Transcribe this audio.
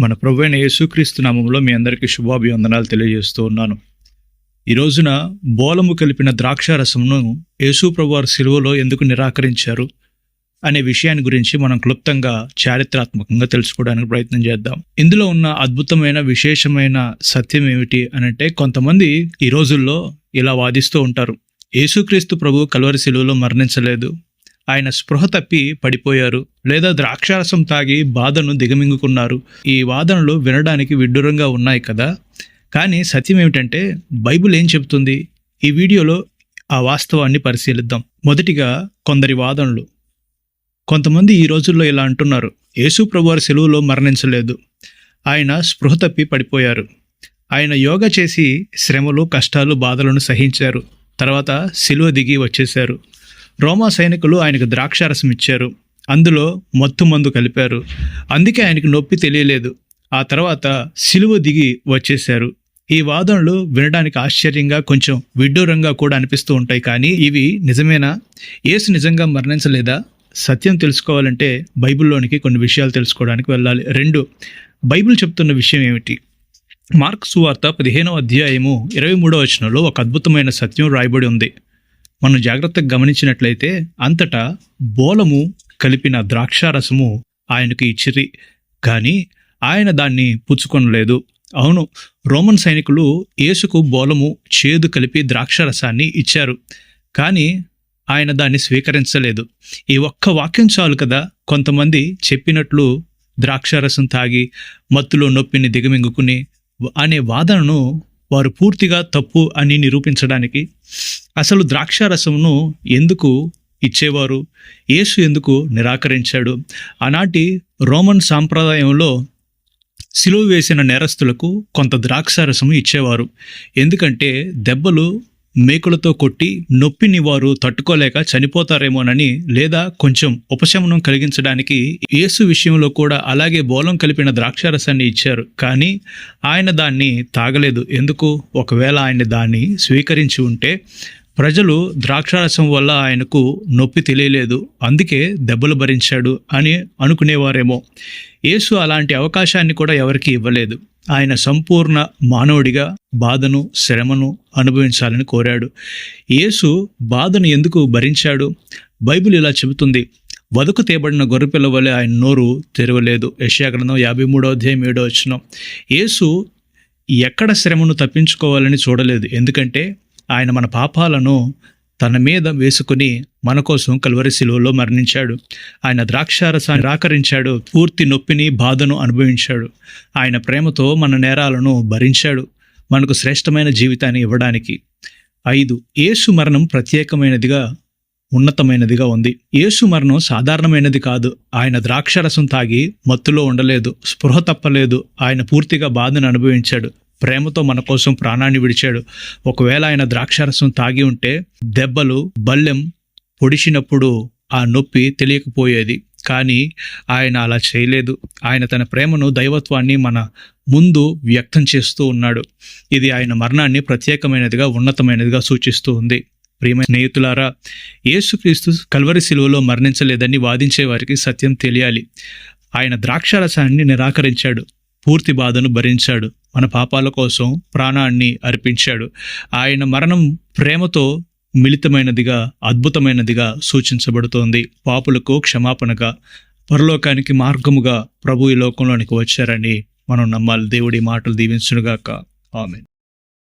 మన ప్రభువైన అయిన యేసుక్రీస్తు నామంలో మీ అందరికీ శుభాభివందనాలు తెలియజేస్తూ ఉన్నాను. ఈ రోజున బోలము కలిపిన ద్రాక్ష రసమును యేసు ప్రభువారు సిలువలో ఎందుకు నిరాకరించారు అనే విషయాన్ని గురించి మనం క్లుప్తంగా చారిత్రాత్మకంగా తెలుసుకోవడానికి ప్రయత్నం చేద్దాం. ఇందులో ఉన్న అద్భుతమైన విశేషమైన సత్యం ఏమిటి అనంటే కొంతమంది ఈ రోజుల్లో ఇలా వాదిస్తూ ఉంటారు. యేసుక్రీస్తు ప్రభు కల్వరి సిలువలో మరణించలేదు. ఆయన స్పృహ తప్పి పడిపోయారు లేదా ద్రాక్షారసం తాగి బాధను దిగమింగుకున్నారు. ఈ వాదనలు వినడానికి విడ్డూరంగా ఉన్నాయి కదా. కానీ సత్యం ఏమిటంటే బైబిల్ ఏం చెబుతుంది? ఈ వీడియోలో ఆ వాస్తవాన్ని పరిశీలిద్దాం. మొదటిగా కొందరి వాదనలు. కొంతమంది ఈ రోజుల్లో ఇలా అంటున్నారు. యేసు ప్రభువారి సెలువులో మరణించలేదు. ఆయన స్పృహ తప్పి పడిపోయారు. ఆయన యోగా చేసి శ్రమలు కష్టాలు బాధలను సహించారు. తర్వాత సిలువ దిగి వచ్చేశారు. రోమా సైనికులు ఆయనకు ద్రాక్షారసం ఇచ్చారు. అందులో మత్తు మందు కలిపారు. అందుకే ఆయనకు నొప్పి తెలియలేదు. ఆ తర్వాత సిలువ దిగి వచ్చేశారు. ఈ వాదనలు వినడానికి ఆశ్చర్యంగా కొంచెం విడ్డూరంగా కూడా అనిపిస్తూ ఉంటాయి. కానీ ఇవి నిజమేనా? యేసు నిజంగా మరణించలేదా? సత్యం తెలుసుకోవాలంటే బైబిల్లోనికి కొన్ని విషయాలు తెలుసుకోవడానికి వెళ్ళాలి. రెండు బైబిల్ చెప్తున్న విషయం ఏమిటి? మార్క్ సువార్త పదిహేనవ అధ్యాయము ఇరవై మూడవ వచనంలో ఒక అద్భుతమైన సత్యం రాయబడి ఉంది. మనం జాగ్రత్తగా గమనించినట్లయితే అంతటా బోలము కలిపిన ద్రాక్షారసము ఆయనకు ఇచ్చిరి. కానీ ఆయన దాన్ని పుచ్చుకొనలేదు. అవును రోమన్ సైనికులు యేసుకు బోలము చేదు కలిపి ద్రాక్షారసాన్ని ఇచ్చారు. కానీ ఆయన దాన్ని స్వీకరించలేదు. ఈ ఒక్క వాక్యం చాలు కదా? కొంతమంది చెప్పినట్లు ద్రాక్షారసం తాగి మత్తులో నొప్పిని దిగమింగుకుని అనే వాదనను వారు పూర్తిగా తప్పు అని నిరూపించడానికి అసలు ద్రాక్షారసమును ఎందుకు ఇచ్చేవారు? యేసు ఎందుకు నిరాకరించాడు? ఆనాటి రోమన్ సాంప్రదాయంలో సిలువ వేసిన నేరస్తులకు కొంత ద్రాక్షారసము ఇచ్చేవారు. ఎందుకంటే దెబ్బలు మేకులతో కొట్టి నొప్పిని వారు తట్టుకోలేక చనిపోతారేమోనని లేదా కొంచెం ఉపశమనం కలిగించడానికి యేసు విషయంలో కూడా అలాగే బోలం కలిపిన ద్రాక్షారసాన్ని ఇచ్చారు. కానీ ఆయన దాన్ని తాగలేదు. ఎందుకు? ఒకవేళ ఆయన దాన్ని స్వీకరించి ఉంటే ప్రజలు ద్రాక్షారసం వల్ల ఆయనకు నొప్పి తెలియలేదు అందుకే దెబ్బలు భరించాడు అని అనుకునేవారేమో. యేసు అలాంటి అవకాశాన్ని కూడా ఎవరికి ఇవ్వలేదు. ఆయన సంపూర్ణ మానవుడిగా బాధను శ్రమను అనుభవించాలని కోరాడు. యేసు బాధను ఎందుకు భరించాడు? బైబిల్ ఇలా చెబుతుంది వదకు తేబడిన గొర్రెపిల్ల వలె ఆయన నోరు తెరవలేదు. యశాగ్రంథం యాభై మూడో అధ్యాయం ఏడో వచ్చిన యేసు ఎక్కడ శ్రమను తప్పించుకోవాలని చూడలేదు ఎందుకంటే ఆయన మన పాపాలను తన మీద వేసుకుని మన కోసం కల్వరి శిలువలో మరణించాడు. ఆయన ద్రాక్షారసాన్ని రాకరించాడు పూర్తి నొప్పిని బాధను అనుభవించాడు. ఆయన ప్రేమతో మన నేరాలను భరించాడు. మనకు శ్రేష్టమైన జీవితాన్ని ఇవ్వడానికి. ఐదు యేసు మరణం ప్రత్యేకమైనదిగా ఉన్నతమైనదిగా ఉంది. యేసు మరణం సాధారణమైనది కాదు. ఆయన ద్రాక్షరసం తాగి మత్తులో ఉండలేదు. స్పృహ తప్పలేదు. ఆయన పూర్తిగా బాధను అనుభవించాడు. ప్రేమతో మన కోసం ప్రాణాన్ని విడిచాడు. ఒకవేళ ఆయన ద్రాక్షారసం తాగి ఉంటే దెబ్బలు బల్లెం పొడిచినప్పుడు ఆ నొప్పి తెలియకపోయేది. కానీ ఆయన అలా చేయలేదు. ఆయన తన ప్రేమను దైవత్వాన్ని మన ముందు వ్యక్తం చేస్తూ ఉన్నాడు. ఇది ఆయన మరణాన్ని ప్రత్యేకమైనదిగా ఉన్నతమైనదిగా సూచిస్తూ ఉంది. ప్రియమైన స్నేహితులారా యేసుక్రీస్తు కల్వరి శిలువలో మరణించలేదని వాదించే వారికి సత్యం తెలియాలి. ఆయన ద్రాక్షారసాన్ని నిరాకరించాడు. పూర్తి బాధను భరించాడు. మన పాపాల కోసం ప్రాణాన్ని అర్పించాడు. ఆయన మరణం ప్రేమతో మిళితమైనదిగా అద్భుతమైనదిగా సూచించబడుతోంది. పాపులకు క్షమాపణగా పరలోకానికి మార్గముగా ప్రభు ఈ లోకంలోనికి వచ్చారని మనం నమ్మాలి. దేవుడి మాటలు దీవించునుగాక. ఆమె